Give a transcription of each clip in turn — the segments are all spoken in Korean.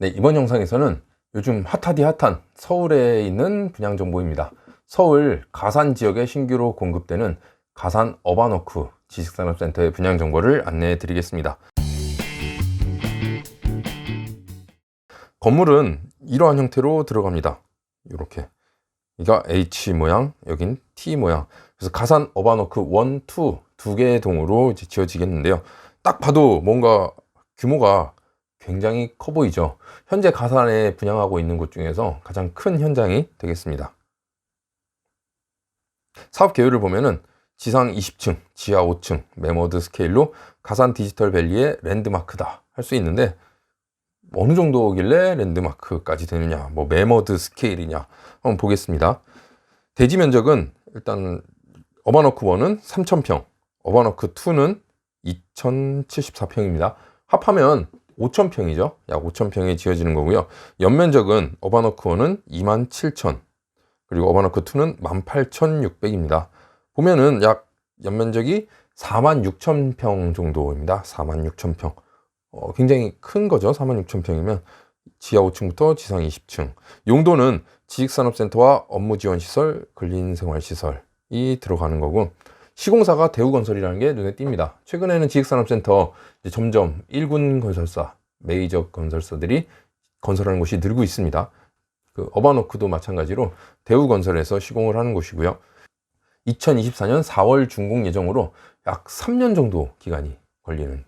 네, 이번 영상에서는 요즘 핫하디 핫한 서울에 있는 분양 정보입니다. 서울 가산 지역에 신규로 공급되는 가산 어바노크 지식산업센터의 분양 정보를 안내해 드리겠습니다. 건물은 이러한 형태로 들어갑니다. 이렇게. 이가 H 모양, 여긴 T 모양. 그래서 가산 어바노크 1, 2, 두 개의 동으로 지어지겠는데요. 딱 봐도 뭔가 규모가 굉장히 커 보이죠. 현재 가산에 분양하고 있는 곳 중에서 가장 큰 현장이 되겠습니다. 사업 계획을 보면은 지상 20층, 지하 5층, 메모드 스케일로 가산 디지털 밸리의 랜드마크다 할 수 있는데 어느 정도길래 랜드마크까지 되느냐, 뭐 메머드 스케일이냐 한번 보겠습니다. 대지 면적은 일단 어바너크 1은 3,000평, 어바너크 2는 2,074평입니다. 합하면 5,000평이죠. 약 5,000평에 지어지는 거고요. 연면적은 어바너크 1은 27,000, 그리고 어바너크 2는 18,600입니다. 보면은 약 연면적이 46,000평 정도입니다. 46,000평. 어, 굉장히 큰 거죠. 46,000평이면 지하 5층부터 지상 20층. 용도는 지식산업센터와 업무지원시설, 근린생활시설이 들어가는 거고 시공사가 대우건설이라는 게 눈에 띕니다. 최근에는 지식산업센터 점점 1군 건설사, 메이저 건설사들이 건설하는 곳이 늘고 있습니다. 그 어바노크도 마찬가지로 대우건설에서 시공을 하는 곳이고요. 2024년 4월 준공 예정으로 약 3년 정도 기간이 걸리는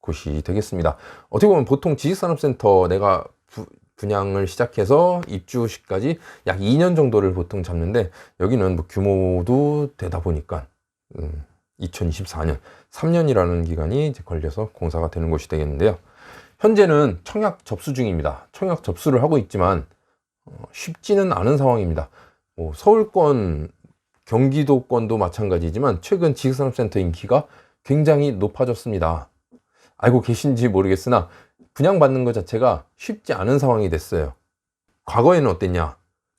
곳이 되겠습니다. 어떻게 보면 보통 지식산업센터 내가 부, 분양을 시작해서 입주 시까지 약 2년 정도를 보통 잡는데 여기는 뭐 규모도 되다 보니까 음, 2024년 3년이라는 기간이 걸려서 공사가 되는 곳이 되겠는데요. 현재는 청약 접수 중입니다. 청약 접수를 하고 있지만 어, 쉽지는 않은 상황입니다. 뭐 서울권, 경기도권도 마찬가지지만 최근 지식산업센터 인기가 굉장히 높아졌습니다. 알고 계신지 모르겠으나 분양받는 것 자체가 쉽지 않은 상황이 됐어요. 과거에는 어땠냐?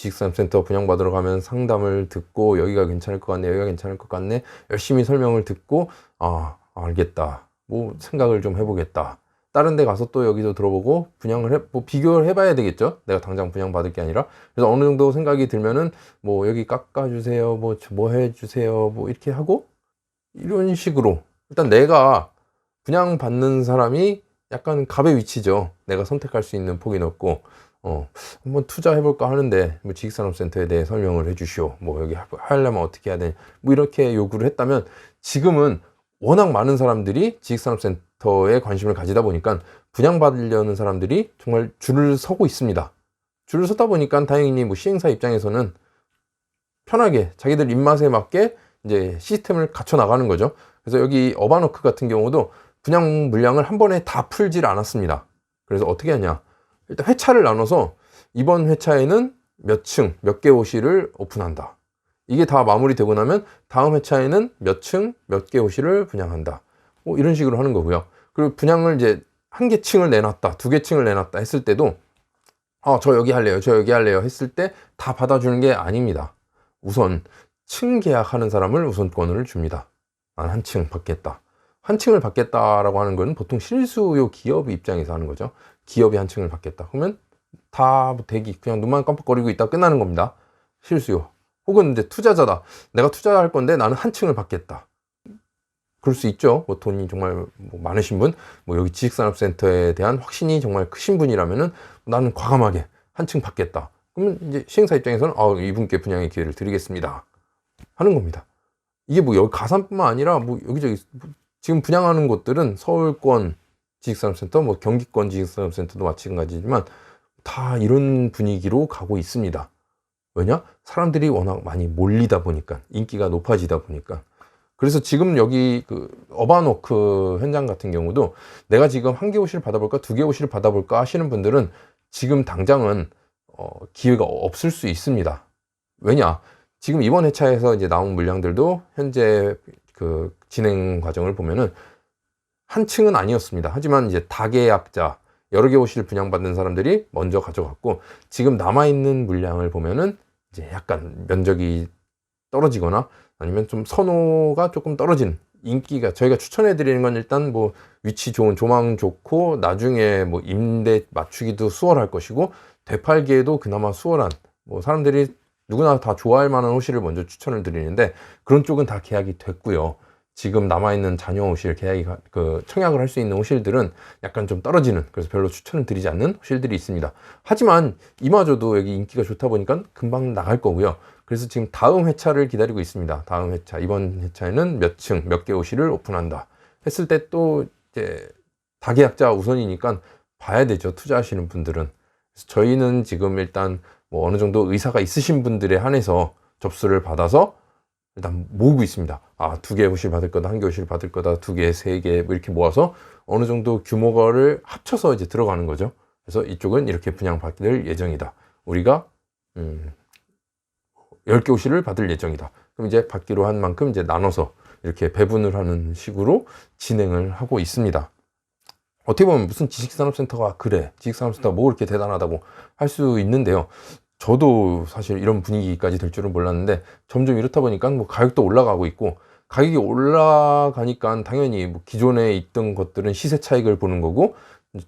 지식산업센터 분양받으러 가면 상담을 듣고 여기가 괜찮을 것 같네, 여기가 괜찮을 것 같네, 열심히 설명을 듣고 아 알겠다, 뭐 생각을 좀 해보겠다. 다른 데 가서 또 여기도 들어보고 분양을 해, 뭐 비교를 해봐야 되겠죠. 내가 당장 분양 받을 게 아니라. 그래서 어느 정도 생각이 들면은 뭐 여기 깎아주세요, 뭐, 뭐 해주세요, 뭐 이렇게 하고 이런 식으로 일단 내가 분양 받는 사람이 약간 갑의 위치죠. 내가 선택할 수 있는 폭이 넓고, 어, 한번 투자해볼까 하는데, 뭐 지식산업센터에 대해 설명을 해주시오. 뭐 여기 하려면 어떻게 해야 되냐. 뭐 이렇게 요구를 했다면, 지금은 워낙 많은 사람들이 지식산업센터에 관심을 가지다 보니까 분양받으려는 사람들이 정말 줄을 서고 있습니다. 줄을 서다 보니까 다행히 뭐 시행사 입장에서는 편하게 자기들 입맛에 맞게 이제 시스템을 갖춰 나가는 거죠. 그래서 여기 어바노크 같은 경우도 분양 물량을 한 번에 다 풀질 않았습니다. 그래서 어떻게 하냐. 일단 회차를 나눠서 이번 회차에는 몇 층, 몇 개 호실을 오픈한다. 이게 다 마무리되고 나면 다음 회차에는 몇 층, 몇 개 호실을 분양한다. 뭐 이런 식으로 하는 거고요. 그리고 분양을 이제 한 개 층을 내놨다, 두 개 층을 내놨다 했을 때도 아, 저 여기 할래요, 저 여기 할래요 했을 때 다 받아주는 게 아닙니다. 우선 층 계약하는 사람을 우선권을 줍니다. 난 한 층 받겠다. 한 층을 받겠다라고 하는 건 보통 실수요 기업 입장에서 하는 거죠. 기업이 한 층을 받겠다. 그러면 다 대기 그냥 눈만 깜빡거리고 있다 끝나는 겁니다. 실수요. 혹은 이제 투자자다. 내가 투자할 건데 나는 한 층을 받겠다. 그럴 수 있죠. 뭐 돈이 정말 뭐 많으신 분, 뭐 여기 지식산업센터에 대한 확신이 정말 크신 분이라면은 나는 과감하게 한층 받겠다. 그러면 이제 시행사 입장에서는 아, 이분께 분양의 기회를 드리겠습니다. 하는 겁니다. 이게 뭐 여기 가산뿐만 아니라 뭐 여기저기 지금 분양하는 곳들은 서울권 지식산업센터, 뭐 경기권 지식산업센터도 마찬가지지만 다 이런 분위기로 가고 있습니다. 왜냐? 사람들이 워낙 많이 몰리다 보니까 인기가 높아지다 보니까 그래서 지금 여기 그 어바노크 현장 같은 경우도 내가 지금 한개 옷을 받아볼까 두개 옷을 받아볼까 하시는 분들은 지금 당장은 어, 기회가 없을 수 있습니다. 왜냐? 지금 이번 회차에서 이제 나온 물량들도 현재 그 진행 과정을 보면은 한 층은 아니었습니다. 하지만 이제 다계약자 여러 개 옷을 분양받는 사람들이 먼저 가져갔고 지금 남아 있는 물량을 보면은 이제 약간 면적이 떨어지거나 아니면 좀 선호가 조금 떨어진 인기가 저희가 추천해 드리는 건 일단 뭐 위치 좋은 조망 좋고 나중에 뭐 임대 맞추기도 수월할 것이고 되팔기에도 그나마 수월한 뭐 사람들이 누구나 다 좋아할 만한 호실을 먼저 추천을 드리는데 그런 쪽은 다 계약이 됐고요. 지금 남아있는 잔여 호실 계약이 가- 그 청약을 할 수 있는 호실들은 약간 좀 떨어지는 그래서 별로 추천을 드리지 않는 호실들이 있습니다. 하지만 이마저도 여기 인기가 좋다 보니까 금방 나갈 거고요. 그래서 지금 다음 회차를 기다리고 있습니다. 다음 회차 이번 회차에는 몇 층 몇 개 호실을 오픈한다 했을 때 또 이제 다계약자 우선이니까 봐야 되죠. 투자하시는 분들은 그래서 저희는 지금 일단 뭐 어느 정도 의사가 있으신 분들에 한해서 접수를 받아서 일단 모으고 있습니다. 아, 두개 호실 받을 거다, 한개 호실 받을 거다, 두 개, 세 개, 뭐 이렇게 모아서 어느 정도 규모를 합쳐서 이제 들어가는 거죠. 그래서 이쪽은 이렇게 분양받을 예정이다. 우리가, 음, 10개 호실을 받을 예정이다. 그럼 이제 받기로 한 만큼 이제 나눠서 이렇게 배분을 하는 식으로 진행을 하고 있습니다. 어떻게 보면 무슨 지식산업센터가 그래, 지식산업센터가 뭐 그렇게 대단하다고 할 수 있는데요. 저도 사실 이런 분위기까지 될 줄은 몰랐는데 점점 이렇다 보니까 뭐 가격도 올라가고 있고 가격이 올라가니까 당연히 뭐 기존에 있던 것들은 시세 차익을 보는 거고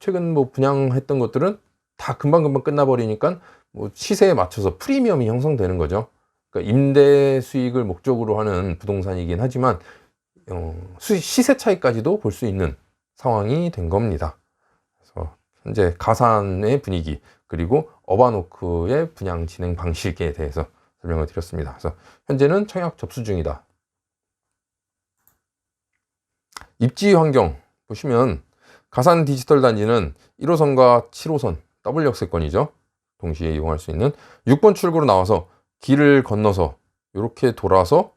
최근 뭐 분양했던 것들은 다 금방금방 끝나버리니까 뭐 시세에 맞춰서 프리미엄이 형성되는 거죠. 그러니까 임대 수익을 목적으로 하는 부동산이긴 하지만 어, 수- 시세 차익까지도 볼 수 있는 상황이 된 겁니다. 그래서 현재 가산의 분위기 그리고 어바노크의 분양 진행 방식에 대해서 설명을 드렸습니다. 그래서 현재는 청약 접수 중이다. 입지 환경 보시면 가산 디지털 단지는 1호선과 7호선 더블 역세권이죠. 동시에 이용할 수 있는 6번 출구로 나와서 길을 건너서 이렇게 돌아서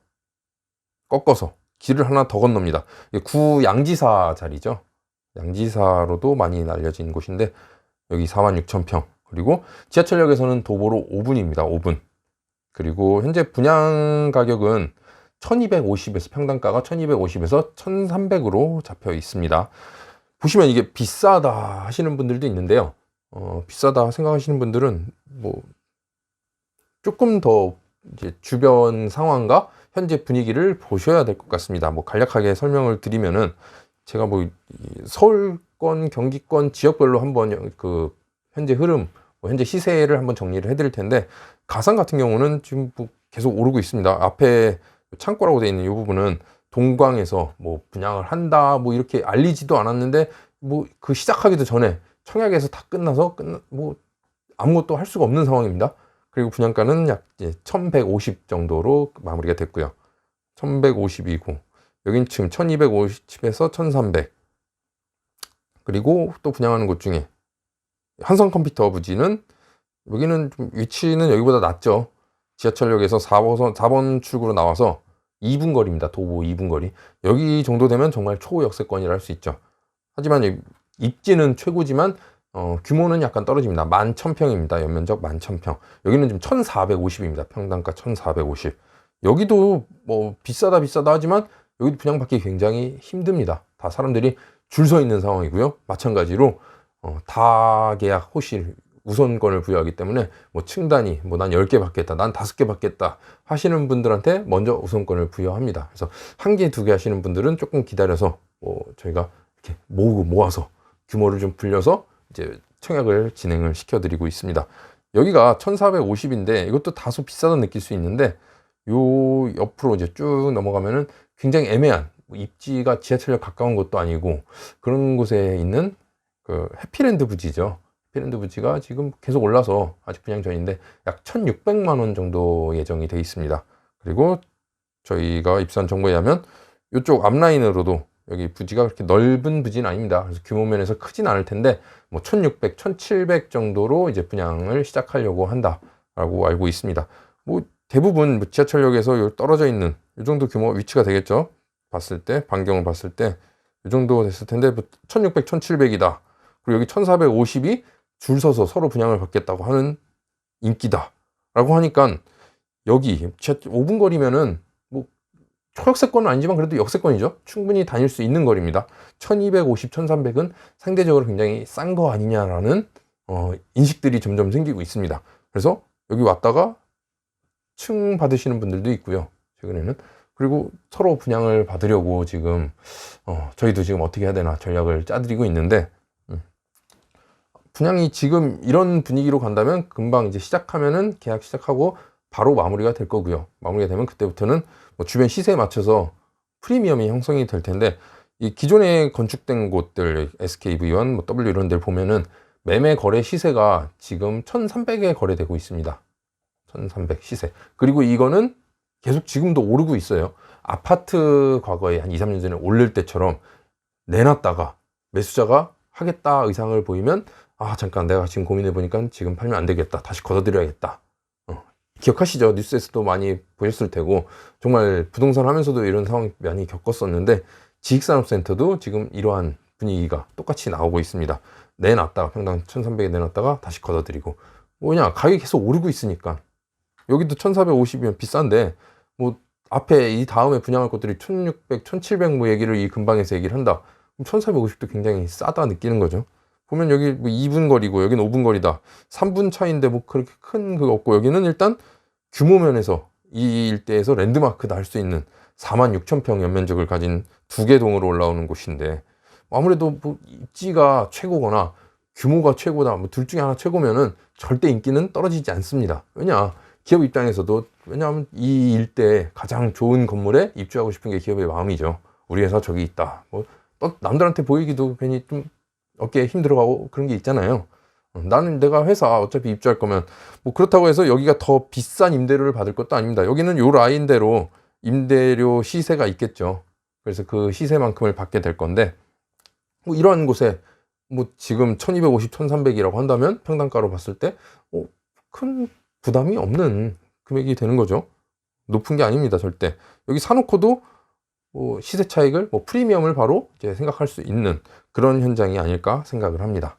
꺾어서 길을 하나 더 건넙니다. 구 양지사 자리죠. 양지사로도 많이 알려진 곳인데 여기 4만 6천 평 그리고 지하철역에서는 도보로 5분입니다. 5분 그리고 현재 분양 가격은 1250에서 평당가가 1250에서 1300으로 잡혀 있습니다. 보시면 이게 비싸다 하시는 분들도 있는데요. 어, 비싸다 생각하시는 분들은 뭐 조금 더 이제 주변 상황과 현재 분위기를 보셔야 될 것 같습니다. 뭐 간략하게 설명을 드리면은 제가 뭐이 서울권, 경기권 지역별로 한번 그 현재 흐름, 뭐 현재 시세를 한번 정리를 해드릴 텐데 가산 같은 경우는 지금 뭐 계속 오르고 있습니다. 앞에 창고라고 되어 있는 이 부분은 동광에서 뭐 분양을 한다 뭐 이렇게 알리지도 않았는데 뭐 그 시작하기도 전에 청약에서 다 끝나서 끝나 뭐 아무것도 할 수가 없는 상황입니다. 그리고 분양가는 약 1150 정도로 마무리가 됐고요. 1150이고 여긴 지금 1250에서 1300 그리고 또 분양하는 곳 중에 한성 컴퓨터 부지는 여기는 좀 위치는 여기보다 낫죠. 지하철역에서 4번, 4번 출구로 나와서 2분 거리입니다. 도보 2분 거리. 여기 정도 되면 정말 초역세권이라 할 수 있죠. 하지만 이 입지는 최고지만 어, 규모는 약간 떨어집니다. 11,000평입니다. 연면적 11,000평. 여기는 지금 1,450입니다. 평당가 1,450. 여기도 뭐 비싸다 비싸다 하지만 여기도 분양받기 굉장히 힘듭니다. 다 사람들이 줄 서 있는 상황이고요. 마찬가지로 어, 다계약 호실 우선권을 부여하기 때문에 뭐 층단위 뭐난 10개 받겠다 난 5개 받겠다 하시는 분들한테 먼저 우선권을 부여합니다. 그래서 한 개 두 개 하시는 분들은 조금 기다려서 뭐 저희가 이렇게 모으고 모아서 규모를 좀 불려서 이제 청약을 진행을 시켜드리고 있습니다. 여기가 1450인데 이것도 다소 비싸다 느낄 수 있는데 요 옆으로 이제 쭉 넘어가면은 굉장히 애매한 뭐 입지가 지하철역 가까운 것도 아니고 그런 곳에 있는 그 해피랜드 부지죠. 해피랜드 부지가 지금 계속 올라서 아직 분양 전인데 약 1,600만 원 정도 예정이 돼 있습니다. 그리고 저희가 입수한 정보에 의하면 이쪽 앞라인으로도 여기 부지가 그렇게 넓은 부지는 아닙니다. 그래서 규모 면에서 크진 않을 텐데 뭐 1,600, 1,700 정도로 이제 분양을 시작하려고 한다라고 알고 있습니다. 뭐 대부분 뭐 지하철역에서 요 떨어져 있는 이 정도 규모 위치가 되겠죠. 봤을 때 반경을 봤을 때 이 정도 됐을 텐데 뭐 1,600, 1,700이다. 그리고 여기 1,450이 줄 서서 서로 분양을 받겠다고 하는 인기다. 라고 하니까 여기 5분 거리면은 뭐 초역세권은 아니지만 그래도 역세권이죠. 충분히 다닐 수 있는 거리입니다. 1250, 1300은 상대적으로 굉장히 싼 거 아니냐라는 어, 인식들이 점점 생기고 있습니다. 그래서 여기 왔다가 층 받으시는 분들도 있고요. 최근에는 그리고 서로 분양을 받으려고 지금 어, 저희도 지금 어떻게 해야 되나 전략을 짜드리고 있는데 음. 분양이 지금 이런 분위기로 간다면 금방 이제 시작하면은 계약 시작하고 바로 마무리가 될 거고요. 마무리가 되면 그때부터는 뭐 주변 시세에 맞춰서 프리미엄이 형성이 될 텐데 이 기존에 건축된 곳들 SKV1, 뭐 W 이런 데를 보면은 매매 거래 시세가 지금 1,300에 거래되고 있습니다. 1,300 시세. 그리고 이거는 계속 지금도 오르고 있어요. 아파트 과거에 한 2, 3년 전에 올릴 때처럼 내놨다가 매수자가 하겠다 의상을 보이면 아 잠깐 내가 지금 고민해 보니까 지금 팔면 안 되겠다. 다시 걷어들여야겠다. 어, 기억하시죠? 뉴스에서도 많이 보셨을 테고 정말 부동산 하면서도 이런 상황 많이 겪었었는데 지식산업센터도 지금 이러한 분위기가 똑같이 나오고 있습니다. 내놨다가 평당 1300에 내놨다가 다시 걷어들이고. 뭐냐 가격이 계속 오르고 있으니까. 여기도 1450이면 비싼데 뭐 앞에 이 다음에 분양할 것들이 1600, 1700 뭐 얘기를 이 근방에서 얘기를 한다. 그럼 1450도 굉장히 싸다 느끼는 거죠. 보면 여기 뭐 2분 거리고 여기는 5분 거리다. 3분 차인데 뭐 그렇게 큰 그거 없고 여기는 일단 규모 면에서 이 일대에서 랜드마크다 할수 있는 4만 6천 평 연면적을 가진 두 개 동으로 올라오는 곳인데 아무래도 뭐 입지가 최고거나 규모가 최고다 뭐 둘 중에 하나 최고면은 절대 인기는 떨어지지 않습니다. 왜냐 기업 입장에서도 왜냐하면 이 일대에 가장 좋은 건물에 입주하고 싶은 게 기업의 마음이죠. 우리 회사 저기 있다. 뭐또 남들한테 보이기도 괜히 좀 어깨에 힘 들어가고 그런 게 있잖아요. 어, 나는 내가 회사 어차피 입주할 거면 뭐 그렇다고 해서 여기가 더 비싼 임대료를 받을 것도 아닙니다. 여기는 요 라인대로 임대료 시세가 있겠죠. 그래서 그 시세만큼을 받게 될 건데 뭐 이러한 곳에 뭐 지금 1250, 1300이라고 한다면 평당가로 봤을 때 어, 큰 부담이 없는 금액이 되는 거죠. 높은 게 아닙니다, 절대. 여기 사놓고도 뭐 시세 차익을, 뭐 프리미엄을 바로 생각할 수 있는 그런 현장이 아닐까 생각을 합니다.